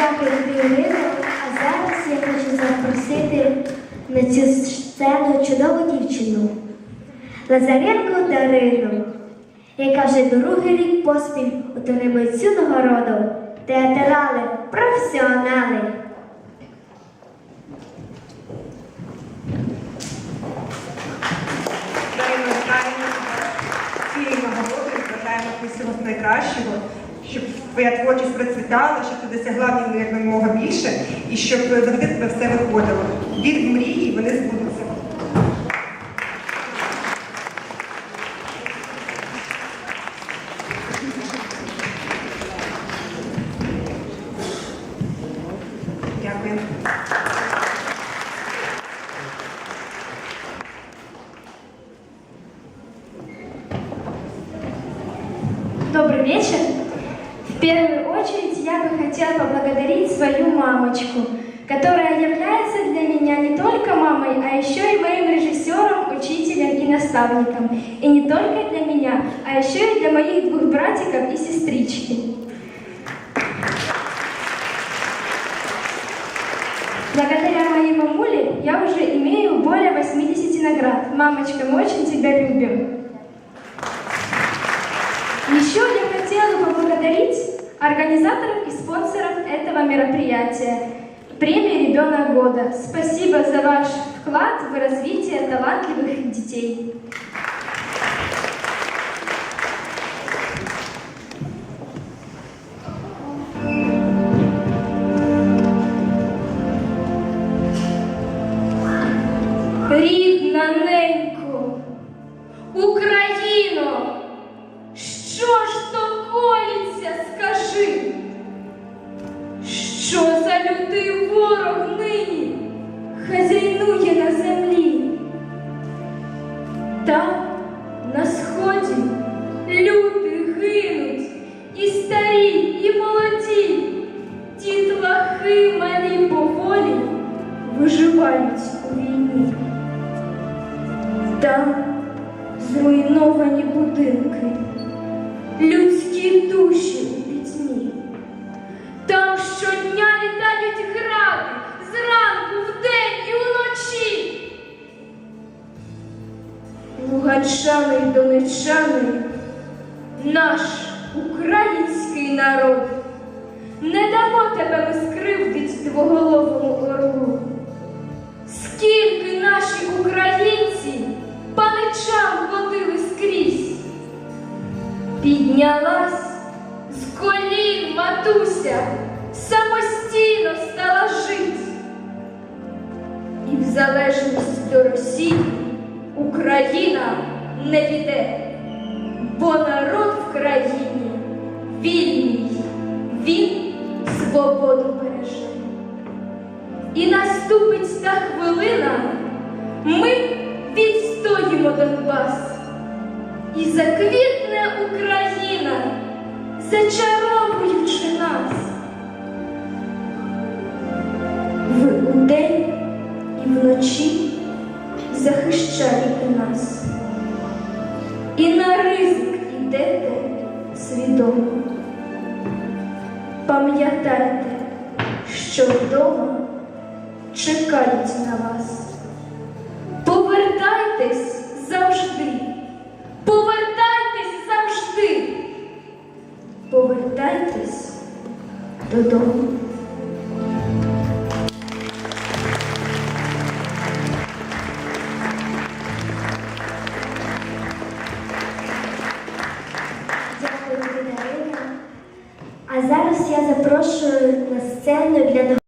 Дякую Ірино. А зараз я хочу запросити на цю сцену чудову дівчину Лазаренко Дарину, яка вже другий рік поспіль отримує цю нагороду. Театрали, професіонали. Цієї нагороди, звертаємо всього найкращого, щоб твоя творчість процвітала, щоб ти досягла в ній якомога більше і щоб завжди тебе все виходило. Вір в мрії, вони збудуться. Дякую. Добрый вечер. В первую очередь я бы хотела поблагодарить свою мамочку, которая является для меня не только мамой, а еще и моим режиссером, учителем и наставником. И не только для меня, а еще и для моих двух братиков и сестрички. Благодаря моей мамуле я уже имею более 80 наград. Мамочка, мы очень тебя любим. Еще я организаторов и спонсоров этого мероприятия. Премия «Ребенок года». Спасибо за ваш вклад в развитие талантливых детей. Рідна ненько, Україно, що ж то скажи? Що за лютий ворог нині хазяйнує на землі? Там, на сході, люди гинуть, і старі, і молоді, дітлахи малі поволі виживають у війні. Там зруйновані будинки, людські душі у пітьмі. Там щодня літають гради зранку, вдень і вночі. Луганчани й донеччани, наш український народ, не дамо тебе ми скривдить двоголовому орлу. Піднялась з колін матуся, самостійно стала жить. І в залежність до Росії Україна не піде, бо народ в країні вільний, він свободу береже. І наступить та хвилина, ми відстоїмо Донбас. І заквітне Україна, зачаровуючи нас. Ви удень і вночі захищаєте нас. І на ризик йдете свідомо. Пам'ятайте, що вдома чекають на вас. Повертайтесь завжди, повертайтесь завжди, повертайтесь додому. Дякую. А зараз я запрошую на сцену для